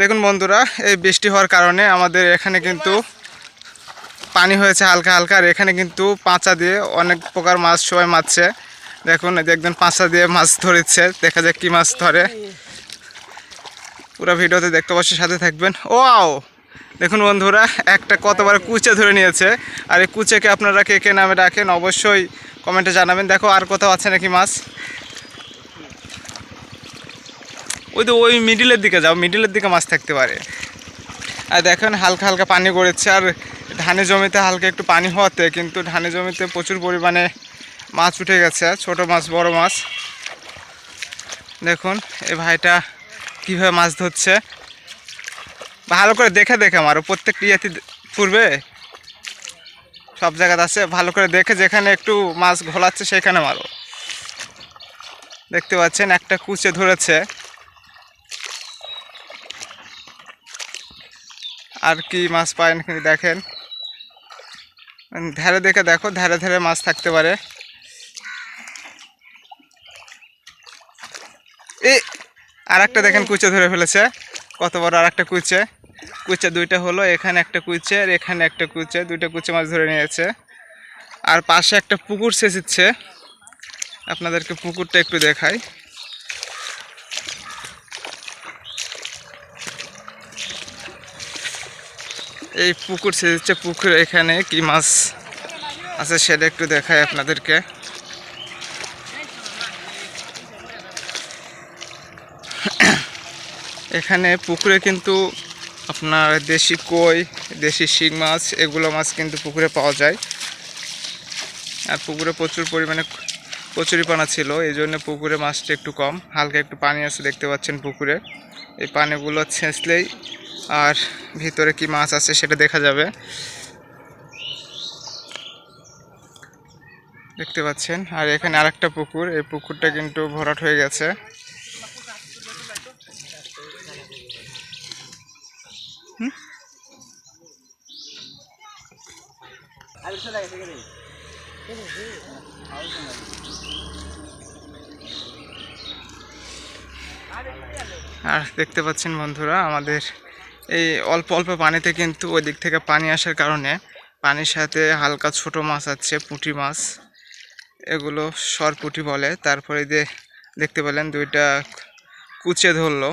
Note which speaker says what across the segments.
Speaker 1: দেখুন বন্ধুরা, এই বৃষ্টি হওয়ার কারণে আমাদের এখানে কিন্তু পানি হয়েছে হালকা হালকা, আর এখানে কিন্তু পাঁচা দিয়ে অনেক প্রকার মাছ সবাই মারছে। দেখুন একজন পাঁচা দিয়ে মাছ ধরেছে, দেখা যাক কি মাছ ধরে। পুরো ভিডিওতে দেখতে অবশ্যই সাথে থাকবেন। ও আও দেখুন বন্ধুরা, একটা কতবার কুচে ধরে নিয়েছে, আর এই কুচেকে আপনারা কে কে নামে ডাকেন অবশ্যই কমেন্টে জানাবেন। দেখো, আর কোথাও আছে নাকি মাছ? ওই তো ওই মিডিলের দিকে যাও মিডিলের দিকে মাছ থাকতে পারে। আর দেখেন হালকা হালকা পানি গড়েছে, আর ধানের জমিতে হালকা একটু পানি হওয়াতে কিন্তু ধানের জমিতে প্রচুর পরিমাণে মাছ উঠে গেছে ছোট মাছ, বড় মাছ। দেখুন এই ভাইটা কীভাবে মাছ ধরছে। ভালো করে দেখে দেখে মারো প্রত্যেক ইয়েতে পূর্বে সব জায়গাতে আছে, ভালো করে দেখে যেখানে একটু মাছ ঘোলাচ্ছে সেখানে মারো। দেখতে পাচ্ছেন, একটা কুচে ধরেছে। আর কি মাছ পায় নাকি দেখেন। ধারে দেখে দেখো ধারে ধারে মাছ থাকতে পারে। এ আর একটা দেখেন কুচে ধরে ফেলেছে, কত বড় আর একটা কুচে। কুচে দুইটা হলো, এখানে একটা কুচে আর এখানে একটা কুচে, দুইটা কুচে মাছ ধরে নিয়েছে। আর পাশে একটা পুকুর সেচিচ্ছে আপনাদেরকে পুকুরটা একটু দেখাই। এই পুকুর সেচেছে পুকুর এখানে কি মাছ আছে সেটা একটু দেখায় আপনাদেরকে। এখানে পুকুরে কিন্তু আপনার দেশি কই, দেশি শিং মাছ, এগুলো মাছ কিন্তু পুকুরে পাওয়া যায়। আর পুকুরে প্রচুর পরিমাণে কচুরিপানা ছিল, এই জন্য পুকুরে মাছটা একটু কম। হালকা একটু পানি আছে দেখতে পাচ্ছেন পুকুরে। এই পানিগুলো ছেঁচলেই আর ভিতরে কি মাছ আছে সেটা দেখা যাবে। দেখতে পাচ্ছেন? আর এখানে আরেকটা পুকুর, এই পুকুরটা কিন্তু ভরাট হয়ে গেছে। আর দেখতে পাচ্ছেন বন্ধুরা, আমাদের এই অল্প অল্প পানিতে কিন্তু ওই দিক থেকে পানি আসার কারণে পানির সাথে হালকা ছোট মাছ আছে, পুঁটি মাছ। এগুলো সর পুঁটি বলে। তারপরে যে দেখতে পেলেন, দুইটা কুচে ধরলো।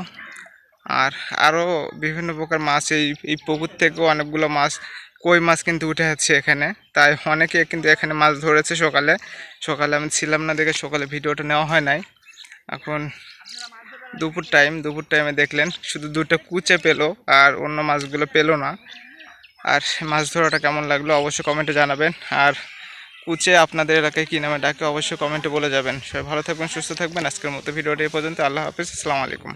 Speaker 1: আর আরও বিভিন্ন প্রকার মাছ, এই এই পুকুর থেকেও অনেকগুলো মাছ, কই মাছ কিন্তু উঠে যাচ্ছে এখানে। তাই অনেকে কিন্তু এখানে মাছ ধরেছে সকালে। সকালে আমি ছিলাম না দেখে সকালে ভিডিওটা নেওয়া হয় নাই। এখন দুপুর টাইম দুপুর টাইমে দেখলেন শুধু দুটো কুচে পেল আর অন্য মাছগুলো পেল না। আর মাছ ধরাটা কেমন লাগল অবশ্যই কমেন্টে জানাবেন। আর কুচে আপনাদের এলাকায় কী নামে ডাকে অবশ্যই কমেন্টে বলে যাবেন। সবাই ভালো থাকবেন, সুস্থ থাকবেন। আজকের মতো ভিডিওটি এই পর্যন্ত। আল্লাহ হাফিজ, আসসালামু আলাইকুম।